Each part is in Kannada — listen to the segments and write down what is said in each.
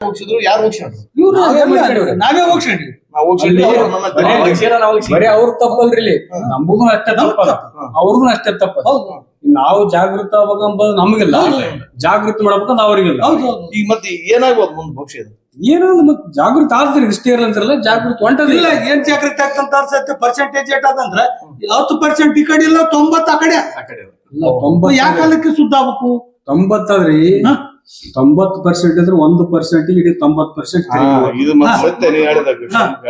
ಹೋಗ್ಸಿದ್ರು ಯಾರು ಹೋಗ್ಸಿದ್ರು? ನಾವೇ ಹೋಗ್ಸಂಡಿ ಅವ್ರು ಬರೀ ತಪ್ಪಲ್ರಿ ನಮಗೂ ಅಷ್ಟೇ ತಪ್ಪ. ಅವ್ರಿಗೂ ಅಷ್ಟೇ ತಪ್ಪ ಹೌದು. ನಾವು ಜಾಗೃತ ಆಗ್ಬೇಕಂಬುದು ನಮಗಿಲ್ಲ. ಜಾಗೃತಿ ಮಾಡ್ಬೇಕಂತ ಅವ್ರಿಗಿಲ್ಲ. ಈಗ ಮತ್ತೆ ಏನಾಗ್ಬೋದು ಮುಂದೆ ಭವಿಷ್ಯ ಏನು ಏನೋ ಮತ್ ಜಾಗೃತಿ ಆಗ್ತೀರಿ ಇಷ್ಟೇ ಇಲ್ಲ ಅಂತಾರಲ್ಲ ಜಾಗೃತಿ ಹೊಂಟದಿಲ್ಲ ಇಲ್ಲ ಏನ್ ಜಾಗೃತಿ ಆಗ್ತಂತ ಅನ್ಸತ್ತೆ. ಪರ್ಸೆಂಟೇಜ್ ಏಟ್ ಅದಂದ್ರ ಹತ್ತು ಪರ್ಸೆಂಟ್ ಈ ಕಡೆ ಇಲ್ಲ ತೊಂಬತ್ತು ಆ ಕಡೆ. ಆ ಕಡೆ. ಇಲ್ಲ, ತೊಂಬತ್ತು ಯಾವ ಕಾಲಕ್ಕೆ ಸುದ್ದ ಆಗ್ಬೇಕು? ತೊಂಬತ್ತದ್ರಿ. ತೊಂಬತ್ತು ಪರ್ಸೆಂಟ್ ಇದ್ರೆ ಒಂದು ಪರ್ಸೆಂಟ್ ಇಡೀ ತೊಂಬತ್ತು ಪರ್ಸೆಂಟ್ ಇದು ಮತ್ತೆ ಹೇಳಿದ ಕೃಷ್ಣಾಂಕ.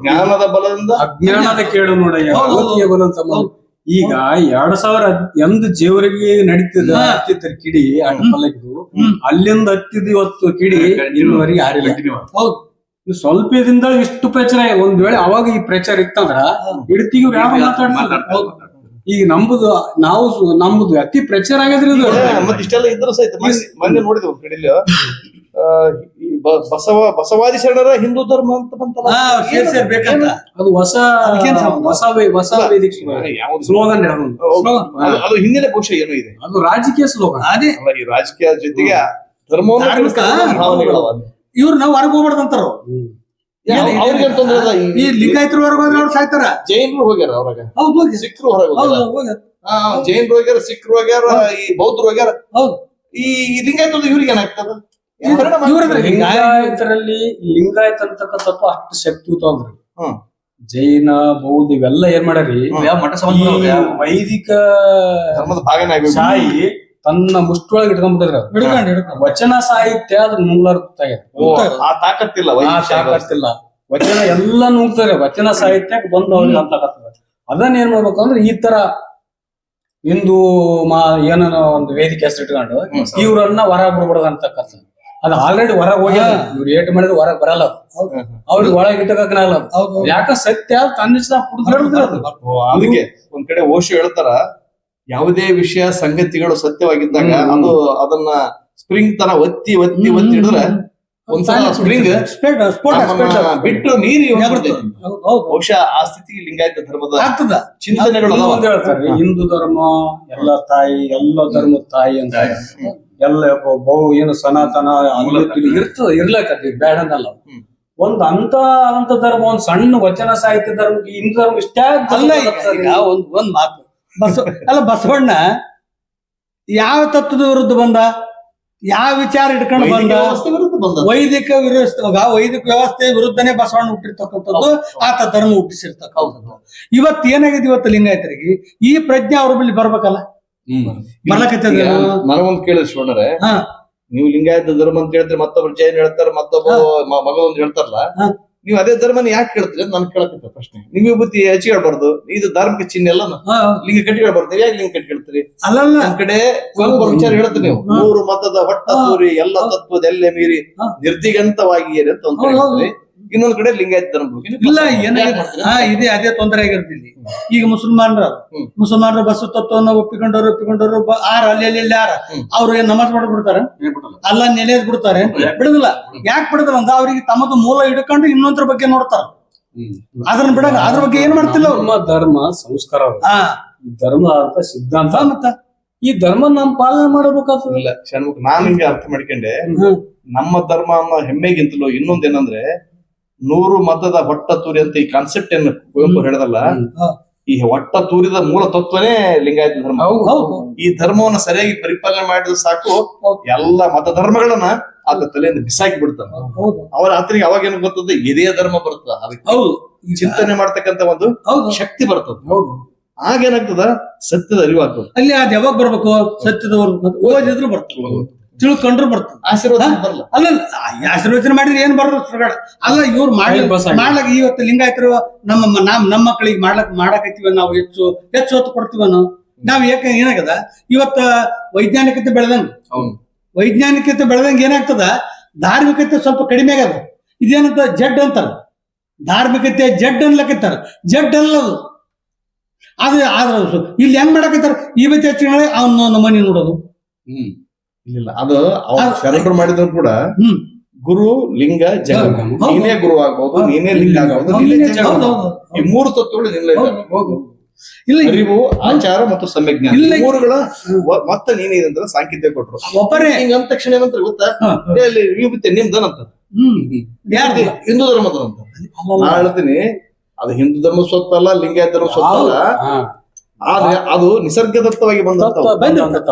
ಜ್ಞಾನದ ಬಲದಿಂದ ಅಜ್ಞಾನದ ಕೇಳು ನೋಡಯ್ಯ. ಭಗವತಿಯ ಬಲ ಈಗ ಎರಡ್ ಸಾವಿರ ಎಂದ ಜೇವರಿಗೆ ನಡೀತದ ಹತ್ತಿದ್ರ ಕಿಡಿ ಪಲ್ಲಕ್ಕಿದು. ಅಲ್ಲಿಂದ ಹತ್ತಿದ ಇವತ್ತು ಕಿಡಿ ಇನ್ನುವರೆಗೆ ಇದು ಸ್ವಲ್ಪ ಇದರಿಂದ ಇಷ್ಟು ಪ್ರಚಾರ. ಒಂದ್ ವೇಳೆ ಅವಾಗ ಈ ಪ್ರಚಾರ ಇತ್ತಂದ್ರ ಹಿಡ್ತಿಗೂ ಯಾರು ಮಾತಾಡ್ತಾರೆ ಈಗ ನಂಬುದು ನಾವು ಸು- ನಮ್ದು ಅತಿ ಪ್ರಚಾರ ಆಗ್ಯದ್ರಿ ಇದು. ಮತ್ತೆ ಇಷ್ಟೆಲ್ಲ ಇದ್ರು ಸಹಿತ ಮೊನ್ನೆ- ಮೊನ್ನೆ ನೋಡಿದ್ವಿ ಒಂದ್ ಕಡೆಯಲ್ಲಿ ಆ, ಈ ಬ- ಬಸವ ಬಸವಾದಿ ಶರಣರ ಹಿಂದೂ ಧರ್ಮ ಅಂತ ಬಂತಲ್ಲ? ಹಾ ಸೇರ್ ಅದು ಹೊಸ ಅದಕ್ಕೇನ್ ಸಂಬಂಧ? ಹೊಸ ವೇ- ಹೊಸ ವೇದಿಕೆ ಯಾವ್ದು? ಸ್ಲೋಗನ್. ಅದು- ಅದು ಹಿಂದಿನ ಬಹುಶಃ ಏನೋ ಇದೆ? ಅದು ರಾಜಕೀಯ ಸ್ಲೋಗನ್. ಅದೇ. ಅಲ್ಲ ಈ ರಾಜಕೀಯ ಜೊತೆಗೆ ಧರ್ಮವನ್ನು ಧಾರ್ಮಿಕ? ಬೆಳೆಸ್ತಕ್ಕಂಥ ಭಾವನೆಗಳು ಅವ. ಇವ್ರು ನಾವು ಹೊರಗೆ ಹೋಗ್ಬಾರ್ದಂತಾರ ಅವ್ರಿಗೆ ತೊಂದ್ರೆ ಈ ಲಿಂಗಾಯತರ ಅವ್ರು ಸಾಯ್ತಾರ? ಜೈನರು ಹೋಗ್ಯಾರ ಅವ್ರಾಗ. ಹೌದು ಹೋಗಿ ಸಿಖ್ರು ಹೊರಗೆ ಹೌದು ಹೋಗ್ಯಾರ. ಹೋಗಿ ಹಾ, ಜೈನರು ಹೋಗ್ಯಾರ ಸಿಖ್ರು ಹೋಗ್ಯಾರ ಈ ಬೌದ್ಧರು ಹೋಗ್ಯಾರ. ಹೌದು. ಈ ಲಿಂಗಾಯತ ಇವ್ರಿಗೆ ಏನಾಗ್ತದ? ಲಿಂಗಾಯತರಲ್ಲಿ ಲಿಂಗಾಯತ ಅಂತಕ್ಕಂಥದ್ದು ಅಷ್ಟು ಶಕ್ತಿ ಅಂದ್ರಿ. ಜೈನ ಬೌದ್ಧ ಇವೆಲ್ಲ ಏನ್ ಮಾಡ್ಯಾರಿ? ಯಾವ ಮಠ ಸಂಬಂಧ ವೈದಿಕ ಧರ್ಮದ ಭಾಗನೇ ಆಗ್ಬೇಕು. ಶಾಯಿ ತನ್ನ ಮುಷ್ಟೊಳಗೆ ಇಟ್ಕೊಂಡ್ಬಿಟ್ಟಿದ್ರ ಹಿಡ್ಕೊಂಡು ಹಿಡ್ಕೊಂಡು ವಚನ ಸಾಹಿತ್ಯ ಅದು ನುಂಗ್ಲಾರ್ದಾಗ್ಯದ ಓ, ಆ ತಾಕತ್ತಿಲ್ಲ. ತಾಕತ್ತಿಲ್ಲ. ವಚನ ಎಲ್ಲ ನುಂಗ್ತಾರೆ. ವಚನ ಸಾಹಿತ್ಯಕ್ಕೆ ಬಂದು ಅವ್ರಿಗೆ ಅಂತಕತ್ತದ ಅದನ್ನ ಏನ್ ಮಾಡ್ಬೇಕು ಅಂದ್ರೆ ಈ ತರ ಹಿಂದೂ ಮಾ ಏನೋ ಒಂದು ವೇದಿಕೆ ಹೆಸರು ಇಟ್ಕೊಂಡು ಇವ್ರನ್ನ ಹೊರ ಅಂತ ಅಂತಕ್ಕಂಥ ಅದು ಆಲ್ರೆಡಿ ಹೊರಗೆ ಹೋಗಿ ಇವ್ರು ಏಟ್ ಮಾಡಿದ್ರೆ ಹೊರಗೆ ಬರಲ್ಲ. ಅವ್ರಿಗೆ ಒಳಗೆ ಇಟ್ಟಕ್ಕಾಗಲ್ಲ ಯಾಕ ಸತ್ಯ ತನ್ನ ಅದಕ್ಕೆ ಒಂದ್ ಕಡೆ ಓಶು ಹೇಳ್ತಾರ ಯಾವುದೇ ವಿಷಯ ಸಂಗತಿಗಳು ಸತ್ಯವಾಗಿದ್ದಾಗ. ಅದು ಅದನ್ನ ಸ್ಪ್ರಿಂಗ್ ತರ ಒತ್ತಿ ಒತ್ತಿ ಒತ್ತಿ ಹಿಡಿದ್ರೆ ಒಂದ್ಸಲ ಸ್ಪ್ರಿಂಗ್ ಬಿಟ್ಟು ನೀರಿ ಬಹುಶಃ ಆ ಸ್ಥಿತಿಗೆ ಲಿಂಗಾಯತ ಧರ್ಮದ ಆಗ್ತದ. ಚಿಂತನೆಗಳು ಹಿಂದೂ ಧರ್ಮ ಎಲ್ಲ ತಾಯಿ ಎಲ್ಲ ಧರ್ಮದ ತಾಯಿ ಅಂತ. ಎಲ್ಲ ಬಹು ಏನು ಸನಾತನ ಇರ್ತದೆ ಇರ್ಲಕತ್ತಿ ಬೇಡ ಅನ್ನಲ್ಲ ಒಂದ್ ಅಂತ ಅಂತ ಧರ್ಮ ಒಂದ್ ಸಣ್ಣ ವಚನ ಸಾಹಿತ್ಯ ಧರ್ಮ ಹಿಂದೂ ಧರ್ಮ ಇಷ್ಟ ಅಲ್ಲ ಒಂದ್ ಒಂದ್ ಮಾತು. ಬಸವ ಅಲ್ಲ ಬಸವಣ್ಣ ಯಾವ ತತ್ವದ ವಿರುದ್ಧ ಬಂದ? ಯಾವ ವಿಚಾರ ಇಟ್ಕೊಂಡು ಬಂದ. ವೈದಿಕ ವಿರುದ್ಧ ವೈದಿಕ ವ್ಯವಸ್ಥೆ ವಿರುದ್ಧನೇ ಬಸವಣ್ಣ ಹುಟ್ಟಿರ್ತಕ್ಕಂಥದ್ದು ಆತ ಧರ್ಮ ಹುಟ್ಟಿಸಿರ್ತಕ್ಕಂಥದ್ದು. ಇವತ್ತು ಏನಾಗಿದೆ ಇವತ್ತು ಲಿಂಗಾಯತರಿಗೆ? ಈ ಪ್ರಜ್ಞೆ ಅವ್ರ ಬಳಿ ಬರ್ಬೇಕಲ್ಲ? ಮನವೊಂದು ನನಗೊಂದ್ ಕೇಳಿದ ಶಿವಣ್ಣರೇ. ಹಾ. ನೀವು ಲಿಂಗಾಯತ ಧರ್ಮ ಅಂತ ಹೇಳಿದ್ರೆ ಮತ್ತೊಬ್ರು ಜೈನ್ ಹೇಳ್ತಾರೆ ಮತ್ತೊಬ್ಬ ಮಗ ಒಂದು ಹೇಳ್ತಾರಲ್ಲ. ನೀವು ಅದೇ ಧರ್ಮನ ಯಾಕೆ ಕೇಳ್ತೀರಿ ಅಂತ ನನ್ ಕೇಳಕತ್ತ ಪ್ರಶ್ನೆ ನಿಮಗೆ. ಬುದ್ಧಿ ಹೆಚ್ಚಿಗೆ ಹೇಳ್ಬಾರ್ದು ಇದು ಧಾರ್ಮಿಕ ಚಿಹ್ನೆ ಎಲ್ಲ ಲಿಂಗ ಕಟ್ಟಿ ಹೇಳ್ಬಾರ್ದು ಯಾಕೆ ಲಿಂಗ ಕಟ್ಟಿ ಕೇಳ್ತೀರಿ ಅಲ್ಲಲ್ಲ. ಒಂದ್ ಕಡೆ ಕುವೆಂಪು ವಿಚಾರ ಹೇಳ್ತೀರಿ ನೀವು. ಮೂರು ಮತದ ಹೊಟ್ಟ. ತೂರಿ ಎಲ್ಲ ತತ್ವದ ಎಲ್ಲೆ ಮೀರಿ. ನಿರ್ದಿಗಂತವಾಗಿ ಏನಂತ ಅಂತ ಒಂದ್ ಇನ್ನೊಂದ್ ಕಡೆ ಲಿಂಗಾಯತ ಧರ್ಮ ಇಲ್ಲ ಏನಾಗಿದೆ ಹಾ ಇದೆ ಅದೇ ತೊಂದರೆ ಆಗಿರ್ತಿಲ್ಲಿ ಇಲ್ಲಿ. ಈಗ ಮುಸಲ್ಮಾನರ. ಮುಸಲ್ಮಾನರ ಮುಸಲ್ಮಾನರು ಬಸ್ ತತ್ವವನ್ನು ಒಪ್ಪಿಕೊಂಡವರು ಒಪ್ಪಿಕೊಂಡವ್ರು ಆರ ಅಲ್ಲಿ ಅಲ್ಲಿ ಇಲ್ಲಿ ಆರ ಏನ್ ನಮಾಜ್ ಮಾಡ್ಬಿಡ್ತಾರೆ ಅಲ್ಲ ನೆನೆದ್ ಬಿಡ್ತಾರೆ. ಬಿಡುದಿಲ್ಲ. ಯಾಕೆ ಬಿಡುದಿಲ್ಲ ಅಂದ್ರೆ ಅವ್ರಿಗೆ ತಮ್ಮದು ಮೂಲ ಹಿಡ್ಕೊಂಡು ಇನ್ನೊಂದ್ರ ಬಗ್ಗೆ ನೋಡ್ತಾರ. ಅದನ್ನ ಬಿಡಲ್ಲ ಅದ್ರ ಬಗ್ಗೆ ಏನ್ ಮಾಡ್ತಿಲ್ಲ ಧರ್ಮ ಸಂಸ್ಕಾರ ಹಾ. ಈ ಧರ್ಮ ಅಂತ ಸಿದ್ಧಾಂತ. ಮತ್ತ? ಈ ಧರ್ಮ ನಮ್ ಪಾಲನೆ ಮಾಡಬೇಕಾಗ್ತದೆ. ಇಲ್ಲ ಷಣ್ಮುಖ ನಾನ್ ಹಿಂಗೆ ಅರ್ಥ ಮಾಡ್ಕೊಂಡೆ. ನಮ್ಮ ಧರ್ಮ ಅನ್ನೋ ಹೆಮ್ಮೆಗಿಂತಲೂ ಇನ್ನೊಂದೇನಂದ್ರೆ ನೂರು ಮತದ ಹೊಟ್ಟ ತೂರಿ ಅಂತ ಈ ಕಾನ್ಸೆಪ್ಟ್ ಏನು ಕುವೆಂಪು ಹೇಳದಲ್ಲ? ಈ ಹೊಟ್ಟ ತೂರಿದ ಮೂಲ ತತ್ವನೇ ಲಿಂಗಾಯತ ಧರ್ಮ. ಹೌದು. ಈ ಧರ್ಮವನ್ನ ಸರಿಯಾಗಿ ಪರಿಪಾಲನೆ ಮಾಡಿದ್ರೆ ಸಾಕು. ಎಲ್ಲ ಮತ ಧರ್ಮಗಳನ್ನ ಆತ ತಲೆಯಿಂದ ಬಿಸಾಕಿ ಬಿಡ್ತಾನ ಹೌದು. ಅವರ ಆತನಿಗೆ ಅವಾಗ ಏನು ಗೊತ್ತದ ಇದೇ ಧರ್ಮ ಬರ್ತದ ಅದಕ್ಕೆ ಹೌದು. ಚಿಂತನೆ ಮಾಡ್ತಕ್ಕಂತ ಒಂದು ಶಕ್ತಿ ಬರ್ತದ. ಹೌದು. ಆಗೇನಾಗ್ತದ ಸತ್ಯದ ಅರಿವಾಗ್ತದೆ. ಅಲ್ಲಿ ಅದ್ ಯಾವಾಗ ಬರ್ಬೇಕು? ಸತ್ಯದವ್ರು ಓದಿದ್ರು ಬರ್ತದೆ ತಿಳ್ಕೊಂಡ್ರು ಬರ್ತದೆ ಆಶೀರ್ವಾದ ಬರಲ್ಲ ಅಲ್ಲ ಆಶೀರ್ವಚನ ಮಾಡಿದ್ರೆ ಏನ್ ಬರೋದು ಅಲ್ಲ ಇವ್ರು ಮಾಡ್ಲಿ ಆಗಿದೆ. ಮಾಡ್ಲಕ್ ಇವತ್ತು ಲಿಂಗಾಯತರು ನಮ್ಮ ನಮ್ ನಮ್ಮ ಮಕ್ಕಳಿಗೆ ಮಾಡ್ಲಕ್ ಮಾಡಕತ್ತೀವ ನಾವು ಹೆಚ್ಚು ಹೆಚ್ಚು ಹೊತ್ತು ಕೊಡ್ತೀವ ನಾವು ನಾವ್ ಯಾಕ ಏನಾಗದ? ಇವತ್ತ ವೈಜ್ಞಾನಿಕತೆ ಬೆಳೆದಂಗ ಹೌದು. ವೈಜ್ಞಾನಿಕತೆ ಬೆಳೆದಂಗ ಏನಾಗ್ತದ? ಧಾರ್ಮಿಕತೆ ಸ್ವಲ್ಪ ಕಡಿಮೆ ಆಗದ ಇದೇನಂತ ಜಡ್ ಅಂತಾರ. ಧಾರ್ಮಿಕತೆ ಜಡ್ ಅನ್ಲಕ್ಕಿತ್ತಾರ ಜಡ್ ಅಲ್ಲ ಅದು ಆದ್ರ ಇಲ್ಲಿ ಹೆಂಗ್ ಮಾಡಕತ್ತಾರ? ಈ ಬತ್ತಿ ಹಚ್ಚಿದ್ರೆ ಅವನ ನಮ್ಮನಿ ನೋಡೋದು. ಹ್ಮ್. ಇಲ್ಲ ಅದು ಶರಣರು ಮಾಡಿದ್ರು ಕೂಡ ಗುರು ಲಿಂಗ ಜಗ ನೀನೇ ಗುರು ಆಗ್ಬಹುದು ನೀನೇ ಲಿಂಗ ಆಗ್ಬಹುದು ನೀನೇ ಜಗ. ಈ ಮೂರು ತತ್ವಗಳು ನಿಲ್ಲ. ಇಲ್ಲ ಅರಿವು ಆಚಾರ ಮತ್ತು. ಈ ಮೂರುಗಳ ಮತ್ತೆ ನೀನೇನಂದ್ರೆ ಸಾಂಕಿತ್ಯ ಕೊಟ್ರು ಒಬ್ಬರೇ. ಹಿಂಗ ಅಂದ ತಕ್ಷಣ ಏನಂತ ಗೊತ್ತಾ? ವಿಭೂತಿ ನಿಮ್ದನಂತ ಯಾರ್ದು? ಹಿಂದೂ ಧರ್ಮದಂತ ನಾ ಹೇಳ್ತೀನಿ ಅದು ಹಿಂದೂ ಧರ್ಮ ಸ್ವತ್ತಲ್ಲ ಲಿಂಗಾಯತ ಧರ್ಮ ಸ್ವತ್ತಲ್ಲ. ಆದ್ರೆ ಅದು ನಿಸರ್ಗದತ್ತವಾಗಿ ಬಂದಂತ.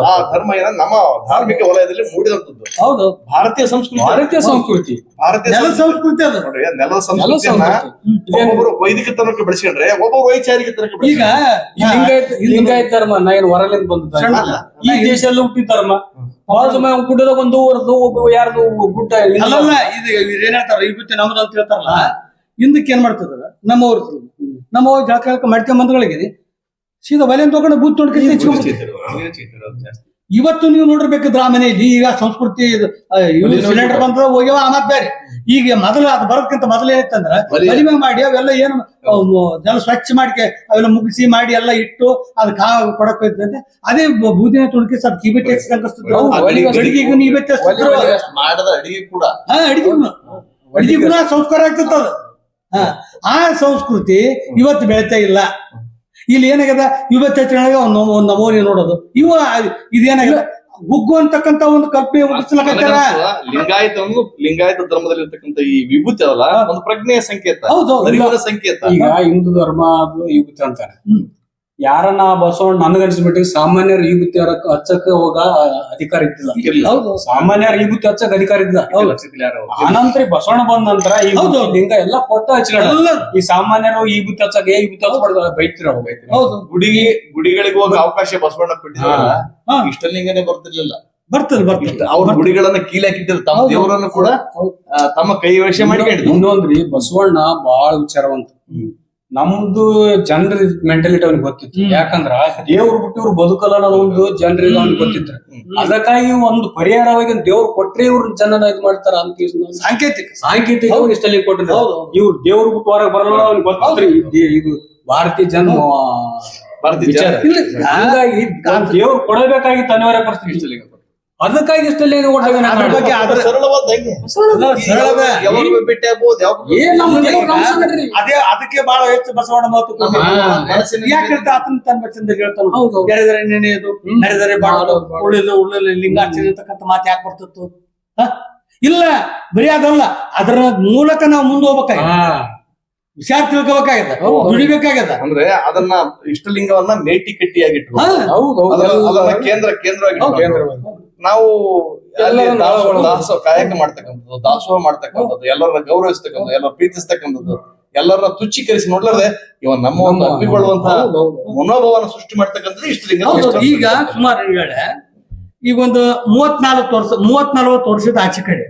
ಆ ಧರ್ಮ ಏನ ನಮ್ಮ ಧಾರ್ಮಿಕ ವಲಯದಲ್ಲಿ ಮೂಡಿದಂತದ್ದು ಹೌದು. ಭಾರತೀಯ ಸಂಸ್ಕೃತಿ ಭಾರತೀಯ ಸಂಸ್ಕೃತಿ. ಭಾರತೀಯ ನೆಲ ಸಂಸ್ಕೃತಿ. ನೆಲ ಅದು. ನೋಡ್ರಿ ನೆಲದ ಸಂಸ್ಕೃತಿಯನ್ನ ಸಂಸ್ಕೃತಿ. ಒಬ್ಬೊಬ್ರು ವೈದಿಕ ತನಕ ಬೆಳೆಸ್ಕೊಂಡ್ರೆ ಒಬ್ಬ ವೈಚಾರಿಕ ತನಕ ಈಗ ಲಿಂಗಾಯತ ಈ ಧರ್ಮ ನಾ ಏನು ಹೊರಲಿಂದ ಬಂದ. ಈ ದೇಶದಲ್ಲಿ ಹುಟ್ಟಿದ ಧರ್ಮ. ಗುಡ್ಡದಾಗ ಒಂದು ಒಬ್ಬ ಯಾರ್ದು ಗುಡ್ಡ ಅಲ್ಲಲ್ಲ ಇದು ಇವ್ರು ಏನ್ ಹೇಳ್ತಾರ ವಿಭೂತಿ ನಮ್ದು ಅಂತ ಹೇಳ್ತಾರಲ್ಲ ಹಿಂದಕ್ಕೆ ಏನ್ ಮಾಡ್ತದ ನಮ್ಮವ್ರದ್ದು. ನಮ್ಮವ್ರು ಜಳಕ ಜಳಕ ಮಾಡ್ಕೊಂಡ್ ಬಂದ್ಗಳಿಗೆ ಸೀದಾ ತಗೊಂಡು ಬೂತ್ ಹಚ್ಕೊಂಡ್ಬಿಡ್ತಾರೆ. ಇವತ್ತು ನೀವು ನೋಡಿರ್ಬೇಕಿದ್ರ ಆ ಮನೆಯಲ್ಲಿ ಈಗ ಸಂಸ್ಕೃತಿ ಸಿಲಿಂಡರ್ ಬಂದ ಹೋಗ್ಯವ ಆಮತ್ ಬೇರೆ. ಈಗ ಮೊದಲು ಅದು ಬರೋದಕ್ಕಿಂತ ಮೊದಲು ಏನಿತ್ತಂದ್ರ ಬಲಿ- ಮಾಡಿ ಅವೆಲ್ಲ ಏನು ಜನ ಸ್ವಚ್ಛ ಮಾಡಿ ಅವೆಲ್ಲ ಮುಗಿಸಿ ಮಾಡಿ ಎಲ್ಲ ಇಟ್ಟು ಅದು ಕಾ ಕೊಡಕ್ ಹೋಯ್ತಂತೆ. ಅದೇ ಬೂದಿನ ತುಣಕಿ ಸರ್ ಕಿಬಿ ಟೆಕ್ಸ್ ನೀವೆತ್ತಿ ಮಾಡದ ಅಡಿಗೆ ಕೂಡ. ಹಾ ಅಡಿಗೆ ಸಂಸ್ಕಾರ ಆಗ್ತದ ಹಾ ಆ ಸಂಸ್ಕೃತಿ ಇವತ್ತು ಬೆಳಿತಾ ಇಲ್ಲ. ಇಲ್ಲಿ ಏನಾಗ್ಯದ? ಇವತ್ತು ಹೆಚ್ಚಿನಾಗ ಒಂದು ಒಂದು ನಮೂನಿ ನೋಡೋದು. ಇವ ಇದೇನಾಗ್ಯದ? ಗುಗ್ಗು ಅಂತಕ್ಕಂತ ಒಂದು ಕಲ್ಪನೆ ಹುಟ್ಟಿಸ್ಲಕತ್ತಾರ ಲಿಂಗಾಯತ ಲಿಂಗಾಯತ ಧರ್ಮದಲ್ಲಿ ಇರ್ತಕ್ಕಂಥ ಈ ವಿಭೂತಿ ಅದಲ್ಲ ಒಂದು ಪ್ರಜ್ಞೆಯ ಸಂಕೇತ ಹೌದು ಸಂಕೇತ. ಈಗ ಹಿಂದೂ ಧರ್ಮ ಅದು ವಿಭೂತಿ ಅಂತಾರೆ. ಯಾರನ್ನ ಬಸವಣ್ಣ ನನಗನ್ಸ್ಬಿಟ್ಟಿಗೆ ಸಾಮಾನ್ಯರು ಈ ಬುತ್ತಿ ಹಚ್ಚಕ್ಕೆ ಹೋಗ ಅಧಿಕಾರ ಇದ್ದಿಲ್ಲ. ಸಾಮಾನ್ಯರು ಈ ಬುತ್ತಿ ಹಚ್ಚಕ್ ಅಧಿಕಾರ ಇದ್ದ ಆನಂತರ ಬಸವಣ್ಣ ಬಂದ ನಂತರ ಈ ಹೌದು. ಲಿಂಗ ಎಲ್ಲ ಕೊಟ್ಟ ಹಚ್ಕೊಳ್ಳಲ್ಲ ಈ ಸಾಮಾನ್ಯರು ಈ ಬುತ್ತಿ ಹಚ್ಚಕ್ ಈ ಬುತ್ತಿ ಹಚ್ಚಬಾರ್ದು ಬೈತಿರ ಹೌದು. ಗುಡಿಗೆ ಗುಡಿಗಳಿಗೆ ಹೋಗ ಅವಕಾಶ ಬಸವಣ್ಣ ಕೊಟ್ಟಿದ್ರಲ್ಲ ಹಾ. ಇಷ್ಟಲಿಂಗನೇ ಬರ್ತಿರ್ಲಿಲ್ಲ. ಬರ್ತದೆ ಬರ್ತದೆ ಅವ್ರ ಗುಡಿಗಳನ್ನ ಕೀಲಾಕಿಟ್ಟಿದ್ರು ತಮ್ಮ. ದೇವರನ್ನು ಕೂಡ. ತಮ್ಮ ಕೈ ವಶ ಮಾಡಿ ಇನ್ನೊಂದ್ರಿ ಬಸವಣ್ಣ ಬಹಳ ವಿಚಾರವಂತ. ನಮ್ದು ಜನರ ಮೆಂಟಾಲಿಟಿ ಅವ್ನಿಗೆ ಗೊತ್ತಿತ್ತು. ಯಾಕಂದ್ರ ದೇವ್ರು ಬಿಟ್ಟು ಇವ್ರು ಬದುಕಲ್ಲ ಅನ್ನೋದು ಒಂದು ಜನರಿಗೆ ಅವ್ನಿಗೆ ಗೊತ್ತಿತ್ತು. ಅದಕ್ಕಾಗಿ ಒಂದು ಪರಿಹಾರವಾಗಿ ದೇವ್ರು ಕೊಟ್ರೆ ಇವ್ರ ಜನನ ಇದು ಮಾಡ್ತಾರ ಅಂತ ಸಾಂಕೇತಿಕ. ಸಾಂಕೇತಿಕ. ಇಷ್ಟಲ್ಲಿ ಕೊಟ್ಟರೆ. ಇವ್ರು ದೇವ್ರು ಬಿಟ್ಟು ಹೊರಗೆ ಬರಲ್ಲ ಅವ್ನಿಗೆ ಗೊತ್ತಿ. ಇದು- ಭಾರತೀಯ ಜನ್ಮ ಭಾರತೀಯ ದೇವ್ರು ಕೊಡಬೇಕಾಗಿತ್ತು ಅನಿವಾರ್ಯ ಪರಿಸ್ಥಿತಿ ಅದಕ್ಕಾಗಿ ಇಷ್ಟಲ್ಲೇ ಅದ್ರ ಬಗ್ಗೆ ಅದ್ರ ಸರಳವಾದ ಹೆಂಗೆ? ಸರಳದ ಯಾವಾಗ ಭೇಟಿ ಆಗ್ಬೋದು? ಅದೇ ಅದಕ್ಕೆ ಬಹಳ ಹೆಚ್ಚು ಬಸವಣ್ಣ ಮಾತು ನಮ್ಮ ಕೊಟ್ಟಿದ್ದು. ಮನಸ್ಸಿನ ಯಾಕೆ ಹೇಳ್ತಾ ಆತನ ತನ್ನ ಚಂದ ಹೇಳ್ತಾನ? ಹೌದು. ನೆರೆದರೆ ನೆನೆಯೋದು ಹ್ಮ್. ನೆರೆದರೆ ಬಾಳೋದು. ಉಳಿದ ಉಳಿದ ಲಿಂಗಾರ್ಚನೆ ಅಂತಕ್ಕಂಥ ಮಾತು ಯಾಕೆ ಬರ್ತಿತ್ತು ಹ? ಇಲ್ಲ ಬರೀ ಅದಲ್ಲ ಅದರ ಮೂಲಕ ನಾವು ಮುಂದೆ ಹೋಗ್ಬೇಕಾಗ ಹಾ. ವಿಚಾರ ತಿಳ್ಕೋಬೇಕಾಗ್ಯದ ಹೌದು. ಅಂದ್ರೆ ಅದನ್ನ ಇಷ್ಟಲಿಂಗವನ್ನ ಮೇಟಿ ಹೌದು ಅದನ್ನ ಕೇಂದ್ರ ಕೇಂದ್ರವಾಗಿ ನಾವು ಅಲ್ಲಿ ದಾಸೋಹ ಕಾಯಕ ಮಾಡ್ತಕ್ಕಂಥದ್ದು ದಾಸೋಹ ಮಾಡ್ತಕ್ಕಂಥದ್ದು ಎಲ್ಲರನ್ನ ಗೌರವಿಸ್ತಕ್ಕಂಥದ್ದು ಎಲ್ಲರ ಪ್ರೀತಿಸ್ತಕ್ಕಂಥದ್ದು ಎಲ್ಲರನ್ನ ತುಚ್ಛೀಕರಿಸಿ ನೋಡ್ಲಾರ್ದೆ ಇವ ನಮ್ಮ ಒಂದು ಹೌದು. ಮನೋಭಾವನ ಸೃಷ್ಟಿ ಮಾಡ್ತಕ್ಕಂಥದ್ದು ಹೌದು ಈಗ ಸುಮಾರು ಹೇಳಿ ಈಗ ಒಂದು ಮೂವತ್ನಾಲ್ಕು ವರ್ಷ ಮೂವತ್ ನಲ್ವತ್ತು ವರ್ಷದ ಆಚೆ ಕಡೆ.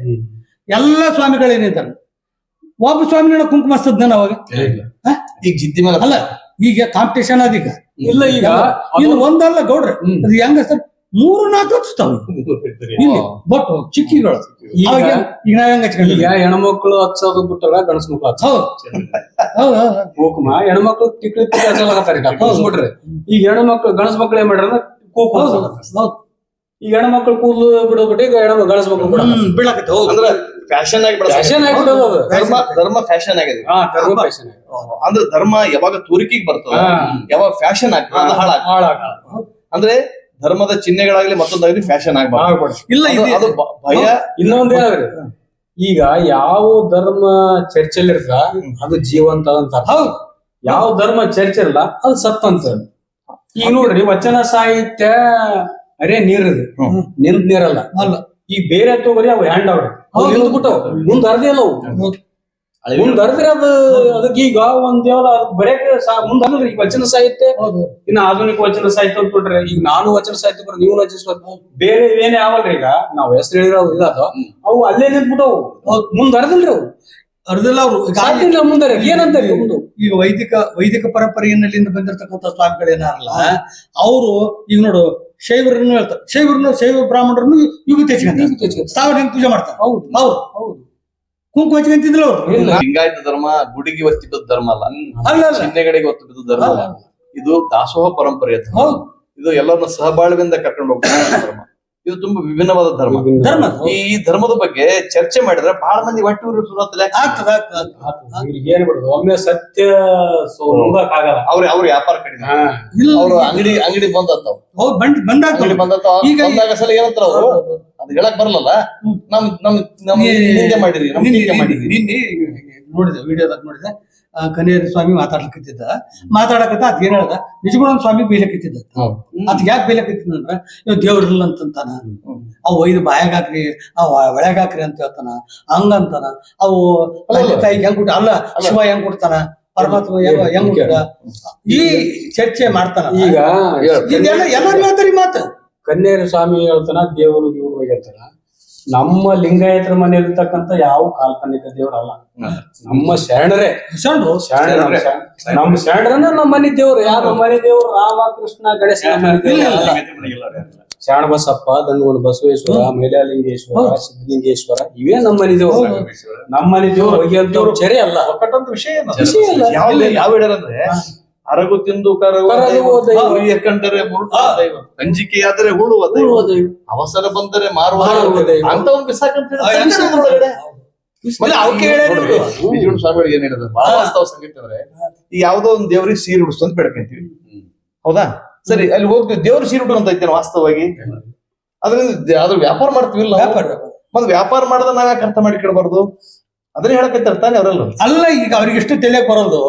ಎಲ್ಲ ಸ್ವಾಮಿಗಳೇನಿದ್ದಾರೆ ಒಬ್ಬ ಸ್ವಾಮಿಗಳ ಕುಂಕುಮ ಹಚ್ಚದ್ನ ಅವಾಗ? ಈಗ ಜಿದ್ದಿ ಮೇಲೆ ಅಲ್ಲ ಈಗ ಕಾಂಪಿಟೇಷನ್ ಅದೀಗ ಇಲ್ಲ ಈಗ ಇನ್ನು ಒಂದಲ್ಲ ಗೌಡ್ರೆ. ಅದು ಹೆಂಗ ಸರ್ ಮೂರು ನಾಲ್ಕು ಹಚ್ತಾವ ಇಲ್ಲಿ ಬಟ್ ಚಿಕ್ಕಿಗಳು. ಈಗ ಈಗ ಹೆಂಗ್ ಹಚ್ಕೊಂಡಿಲ್ಲ ಈಗ ಹೆಣ್ಮಕ್ಳು ಹಚ್ಚೋದು ಬಿಟ್ಟಾಗ ಗಣಸು ಮಕ್ಳು ಹಚ್ಚ ಹೌದು. ಹೌದು ಹೌದು. ಕುಂಕುಮ. ಹೆಣ್ಮಕ್ಳು ತಿಕ್ಳಿ ತಿಕ್ಳಿ ಹಚ್ಚಲಕತ್ತಾರ ಈಗ. ಕೂಸ್ಬಿಟ್ರಿ. ಈಗ ಹೆಣ್ಮಕ್ಳು ಗಂಡಸ ಮಕ್ಳು ಏನ್ ಮಾಡ್ಯಾರ? ಕೂಕು ಈಗ ಹೆಣ್ಮಕ್ಳು ಕೂದಲು ಬಿಡೋದ್ಬಿಟ್ಟು ಈಗ ಹೆಣ್ಮ ಗಂಡಸ ಮಕ್ಳು ಬಿಡಕತ್ತೆ ಹೌದು. ಅಂದ್ರೆ ಫ್ಯಾಷನ್ ಆಗಿ ಫ್ಯಾಷನ್ ಅದು. ಧರ್ಮ ಧರ್ಮ ಫ್ಯಾಷನ್ ಆಗಿದೆ. ಹಾ ಧರ್ಮ ಫ್ಯಾಷನ್ ಅಂದ್ರೆ ಧರ್ಮ ಯಾವಾಗ ತೋರಿಕೆಗೆ ಬರ್ತದ ಯಾವಾಗ ಫ್ಯಾಷನ್ ಆಗ್ತದೆ ಹಾಳಾಗ ಅಂದ್ರೆ ಧರ್ಮದ ಚಿಹ್ನೆಗಳಾಗ್ಲಿ ಮತ್ತೊಂದಾಗ್ಲಿ ಫ್ಯಾಷನ್ ಆಗ್ಬಾರ್ದು. ಇಲ್ಲ ಇದು ಅದು ಭಯ ಈಗ ಯಾವ ಧರ್ಮ ಚರ್ಚೆಲ್ ಇರ್ತ ಅದು ಜೀವಂತ ಅಂತ ಹೌದು. ಯಾವ ಧರ್ಮ ಚರ್ಚೆ ಇರಲ್ಲ ಅದು ಸತ್ತಂತ ಈಗ ನೋಡ್ರಿ ವಚನ ಸಾಹಿತ್ಯ ಅರೇ ನೀರಿದೆ ಹ್ಮ್. ನಿಂತ್ ನೀರಲ್ಲ. ಅಲ್ಲ ಈ ಬೇರೆ ತಗೋರಿ ಅವು ಹ್ಯಾಂಡ್ ಅವ್ರಿ. ಹೌದು. ನಿಂತ್ ಬಿಟ್ಟವು ಮುಂದ್ ಅರ್ಧೇ ಇಲ್ಲ ಅವು ಮುಂದ್ ಅದು ಅದಕ್ಕೆ ಈಗ ಒಂದ್ ದೇವರ ಬರೆಯಕ್ಕೆ ಸಾ- ಮುಂದ್ ಈಗ ವಚನ ಸಾಹಿತ್ಯ. ಹೌದು. ಇನ್ನು ಆಧುನಿಕ ವಚನ ಸಾಹಿತ್ಯ ಅಂತ ಬಿಟ್ರೆ ಈಗ ನಾನು ವಚನ ಸಾಹಿತ್ಯ ಬರ ನೀವು ವಚನ ಬೇರೆ ಏನೇ ಆಗಲ್ರಿ ಈಗ? ನಾವ್ ಹೆಸರು ಹೇಳಿರೋ ಇದಾದ? ಅವು ಅಲ್ಲೇ ನಿಂತ್ಬಿಟ್ಟವು. ಮುಂದ್ ಅರ್ದಿಲ್ರಿ ಅವು. ಅರ್ಧಲ್ಲ ಅವರು. ಸಾಹಿತ್ಯ ಮುಂದೆ ಏನಂತಾರೆ ಈಗ ವೈದಿಕ ವೈದಿಕ ಪರಂಪರೆಯಲ್ಲಿಂದ ಬಂದಿರತಕ್ಕಂಥ ಸ್ವಾಮಿಗಳೇನಾರಲ್ಲ ಅವರು ಈಗ ನೋಡು ಶೈವರನ್ನು ಹೇಳ್ತಾರೆ. ಶೈವರನ್ನು ಶೈವ ಬ್ರಾಹ್ಮಣರನ್ನು ಯುಗ ಹಚ್ಕೊಂತಾರೆ. ಸಾವಿರ ಪೂಜೆ ಮಾಡ್ತಾರೆ. ಹೌದು. ಹೌದು ಹೌದು. ಕುಂಕುಮ ಹಚ್ಕೊಂತಿದ್ರು ಲಿಂಗಾಯತ ಧರ್ಮ ಗುಡಿಗೆ ಒತ್ತಿ ಬಿದ್ದ ಧರ್ಮ ಅಲ್ಲ. ಅಲ್ಲ ಚಿಹ್ನೆಗಳಿಗೆ ಒತ್ತು ಬಿದ್ದ ಧರ್ಮ ಅಲ್ಲ. ಇದು ದಾಸೋಹ ಪರಂಪರೆ ಅದು. ಇದು ಎಲ್ಲರನ್ನ ಸಹಬಾಳ್ವೆಯಿಂದ ಕರ್ಕೊಂಡು ಹೋಗ್ತಾರೆ ಧರ್ಮ. ಇದು ತುಂಬಾ ವಿಭಿನ್ನವಾದ ಧರ್ಮ. ಧರ್ಮ. ಈ ಧರ್ಮದ ಬಗ್ಗೆ ಚರ್ಚೆ ಮಾಡಿದ್ರೆ ಬಹಳ ಮಂದಿ ಹೊಟ್ಟೆ ಉರಿ ಸುಡುತ್ತಲ್ಲ ಯಾಕೆ? ಆಗ್ತದ ಏನ್ ಬಿಡುದು? ಒಮ್ಮೆ ಸತ್ಯ ಆಗಲ್ಲ. ಅವ್ರ ಅವ್ರ ವ್ಯಾಪಾರ ಕಡಿಮೆ. ಇಲ್ಲ ಅವ್ರ ಅಂಗಡಿ ಅಂಗಡಿ ಬಂದ್ ಆತಾವ್ ಹೌದು ಬಂದ್ ಬಂದಾಗ ಬಂದತ್ತವ ಬಂದತ್ತಾವ ಈಗ ಸಲ ಏನಂತಾರ ಅವ್ರು? ಅದ್ ಹೇಳಕ್ ಬರಲ್ಲ ನಮ್ ನಮ್ ನಮ್ ನಿಂದೆ ಮಾಡಿರಿ ನಮ್ ಟೀಕೆ ಮಾಡಿರಿ ನಿನ್ನೆ ನೋಡಿದೆ ವಿಡಿಯೋದಾಗ ನೋಡಿದೆ. ಕನೇರಿ ಸ್ವಾಮಿ ಮಾತಾಡ್ಲಿಕ್ಕಿದ್ದ ಮಾತಾಡಕತ್ತ ಅದ್ ಏನ್ ಹೇಳ್ದ? ನಿಜಗುಣ ಸ್ವಾಮಿ ಬೀಲಕ್ಕಿದ್ದ ಅದ್ ಯಾಕೆ ಬೀಲಕ್ಕಿತ್ತಿದ ಅಂದ್ರ ಇವ್ ದೇವ್ರಿಲ್ಲ ಅಂತಂತಾನ. ಅವು ಒಯ್ದು ಬಾಯಾಗ ಹಾಕ್ರಿ ಅವ್ ಒಳಗ್ ಹಾಕ್ರಿ ಅಂತ ಹೇಳ್ತಾನ. ಹಂಗಂತಾನ. ಅವು ತಾಯಿಗೆ ಹೆಂಗ್ ಕೊಟ್ಟ ಅಲ್ಲ ಶಿವ ಹೆಂಗ್ ಕೊಡ್ತಾನ? ಪರಮಾತ್ಮ ಹೆಂಗ್ ಹೆಂಗ್ ಕೊಟ್ಟ? ಈ ಚರ್ಚೆ ಮಾಡ್ತಾನ ಈಗ ಎಲ್ಲರೂ ಹೇಳ್ತಾರ ಮಾತು. ಕನ್ನೇರ ಸ್ವಾಮಿ ಹೇಳ್ತಾನ ದೇವರು ಇವ್ರು ಹೋಗ್ಯಾರ ನಮ್ಮ ಲಿಂಗಾಯತರ ಮನೆ ಇರ್ತಕ್ಕಂತ ಯಾವ ಕಾಲ್ಪನಿಕ ದೇವ್ರಲ್ಲ. ನಮ್ಮ ಶರಣರೇ. ಶರಣರು. ಶರಣ ನಮ್ಮ ಶರಣ- ನಮ್ಮ ಶರಣರನ್ನ ನಮ್ಮ ಮನೆ ದೇವ್ರು. ಯಾರು ನಮ್ಮ ಮನೆ ದೇವ್ರು? ರಾಮ ಕೃಷ್ಣ ಗಣೇಶ. ಶರಣ ಬಸಪ್ಪ ದಂಡಗೋಣ ಬಸವೇಶ್ವರ ಮೈಲಾಲಿಂಗೇಶ್ವರ ಸಿದ್ಧಲಿಂಗೇಶ್ವರ ಇವೇ ನಮ್ಮ ಮನೆ ದೇವ್ರು. ನಮ್ಮ ಮನೆ ದೇವ್ರು ಹೋಗಿಯಂತವ್ರು ಚರಿ ಅಲ್ಲ. ವಿಷಯ ಏನು? ವಿಷಯ ಯಾವ ಯಾವ ಹೇಳಿದ್ರೆ ಅರಗು ತಿಂದು ಕರಗು ದೈವ, ದೈವ. ಕಂಡರೆ ದೈವ. ಅಂಜಿಕೆಯಾದರೆ ಉಳುವ ದೈವ. ಅವಸರ ಬಂದರೆ ಮಾರುವ ಮಾರುವ ದೈವ. ದೈವ. ಅಂತ ಒಂದು ಬಿಸಾಕಂತ ಸ್ವಾಮಿಗಳಿಗೆ ಏನ್ ಹೇಳಿದ್ರೆ? ಬಹಳ ವಾಸ್ತವ ಸಂಗೀತ ಅಂದ್ರೆ ಈ ಯಾವ್ದೋ ಒಂದ್ ದೇವ್ರಿಗೆ ಸೀರೆ ಉಡಿಸು ಅಂತ ಬೇಡ್ಕೊಂತೀವಿ ಹೌದಾ? ಸರಿ ಅಲ್ಲಿ ಹೋಗ್ತೀವಿ. ದೇವ್ರ ಸೀರೆ ಉಡು ಅಂತ ಐತೇನೆ ವಾಸ್ತವವಾಗಿ? ಅದರಿಂದ ದ- ಅದ್ರ ವ್ಯಾಪಾರ ಮಾಡ್ತೀವಿ ಇಲ್ಲ ವ್ಯಾಪಾರ ವ್ಯಾಪಾರ. ಮತ್ತೆ ವ್ಯಾಪಾರ ಮಾಡದ ನಾವ್ ಯಾಕೆ ಅರ್ಥ ಮಾಡಿಕೊಡ್ಬಾರ್ದು ಅದನ್ನ ಹೇಳಕತ್ತಾರ ತಾನೆ ಅವರೆಲ್ಲ. ಅಲ್ಲ ಈಗ ಅವ್ರಿಗೆ ಎಷ್ಟು ತಿಳಿಯಕ್ ಬರೋದು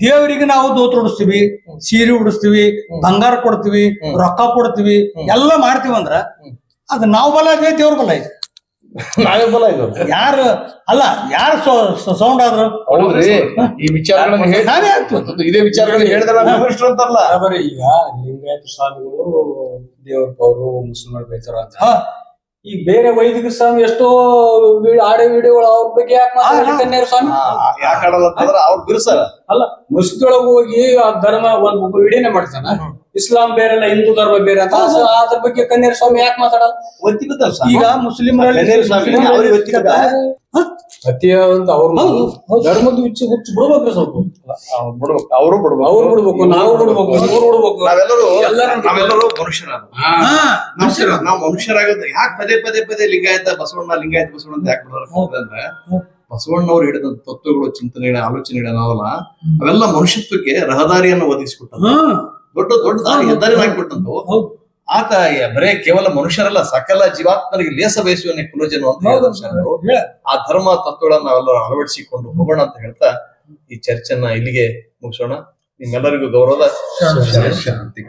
ದೇವರಿಗೆ ನಾವು ದೋತ್ರ ಉಡಿಸ್ತೀವಿ ಸೀರೆ ಉಡಿಸ್ತೀವಿ ಬಂಗಾರ ಕೊಡ್ತೀವಿ. ರೊಕ್ಕ ಕೊಡ್ತೀವಿ. ಎಲ್ಲ ಮಾಡ್ತೀವಿ ಅಂದ್ರ ಅದ್ ನಾವು ಬಲ ಇದೆ ದೇವ್ರ ಬಲ ಇದೆ ನಾವೇ ಬಲ ಇದು ಯಾರು ಅಲ್ಲ ಯಾರು ಸೌಂಡ್ ಆದ್ರು? ಹೌದ್ರಿ. ಈ ವಿಚಾರಗಳನ್ನ ನಾವೇ ಇದೇ ವಿಚಾರಗಳನ್ನ ಹೇಳಿದ್ರೆ ಅಂತಾರಲ್ಲ. ಬರೀ ಈಗ ಲಿಂಗಾಯತ ಸ್ವಾಮಿಗಳು ದೇವ್ರ ಮುಸ್ಲಿಮರ ಬೈತಾರ ಅಂತ. ಹಾ. ಈಗ ಬೇರೆ ವೈದಿಕ ಸ್ವಾಮಿ ಎಷ್ಟೋ ಆಡಿಯೋ ಆಡೆ ವಿಡಿಯೋಗಳು ಅವ್ರ ಬಗ್ಗೆ ಯಾಕೆ ಮಾತಾಡ್ತಾರೆ ಸ್ವಾಮಿ? ಯಾಕೆ ಆಡಲ್ಲ ಅಂತಂದ್ರೆ ಅವ್ರು ಬಿರ್ಸಲ್ಲ ಅಲ್ಲ ಮುಸ್ಲಿಮೊಳಗೆ ಹೋಗಿ ಆ ಧರ್ಮ ಒಂದ್ ವಿಡಿಯೋನೇ ಮಾಡ್ತಾನ. ಇಸ್ಲಾಂ ಬೇರೆಲ್ಲ ಹಿಂದೂ ಧರ್ಮ ಬೇರೆ ಅಂತ. ಅದ್ರ ಬಗ್ಗೆ ಕನ್ನೇರ ಸ್ವಾಮಿ ಯಾಕೆ ಮಾತಾಡಲ್ಲ. ಈಗ ಮುಸ್ಲಿಮರಲ್ಲಿ ಅಂತ ಅವ್ರ. ಧರ್ಮದ ಹುಚ್ಚು ಹುಚ್ಚು ಬಿಡ್ಬೇಕ್ರಿ ಸ್ವಲ್ಪ. ಅವ್ರು ಬಿಡ್ಬೇಕು ಅವರು ಬಿಡ್ಬೇಕು. ಅವ್ರು ಬಿಡ್ಬೇಕು ನಾವು ಬಿಡ್ಬೇಕು. ಇವ್ರು ಬಿಡ್ಬೇಕು. ನಾವೆಲ್ಲರೂ ಎಲ್ಲರೂ ನಾವೆಲ್ಲರೂ. ಹಾ, ಮನುಷ್ಯರ. ನಾವು ಮನುಷ್ಯರಾಗಿದ್ರೆ ಯಾಕೆ ಪದೇ ಪದೇ ಪದೇ ಲಿಂಗಾಯತ ಬಸವಣ್ಣ ಲಿಂಗಾಯತ ಬಸವಣ್ಣ ಅಂತ ಯಾಕೆ ಬಿಡೋರು ಅಂದ್ರೆ ಬಸವಣ್ಣವ್ರು ಹಿಡಿದ ತತ್ವಗಳು ಚಿಂತನೆಗಳ ಆಲೋಚನೆಗಳು ನಾವಲ್ಲ ಅವೆಲ್ಲ ಮನುಷ್ಯತ್ವಕ್ಕೆ ರಹದಾರಿಯನ್ನು ಒದಗಿಸಿಕೊಟ್ಟ ದೊಡ್ಡ ದೊಡ್ಡ ದಾರಿ ಹೆದ್ದಾರಿ ಹೌದು. ಆತ ಬರೇ ಕೇವಲ ಮನುಷ್ಯರಲ್ಲ ಸಕಲ ಜೀವಾತ್ಮನಿಗೆ ಲೇಸ ಬಯಸುವನೇ ಕುಲಜನು ಅಂತ ಹೇಳಿದ್ರು. ಆ ಧರ್ಮ ತತ್ವಗಳನ್ನ ನಾವೆಲ್ಲ ಅಳವಡಿಸಿಕೊಂಡು ಹೋಗೋಣ ಅಂತ ಹೇಳ್ತಾ ಈ ಚರ್ಚೆನ್ನ ಇಲ್ಲಿಗೆ ಮುಗಿಸೋಣ. ನಿಮ್ಮೆಲ್ಲರಿಗೂ ಗೌರವದ ಶಾಂತಿ.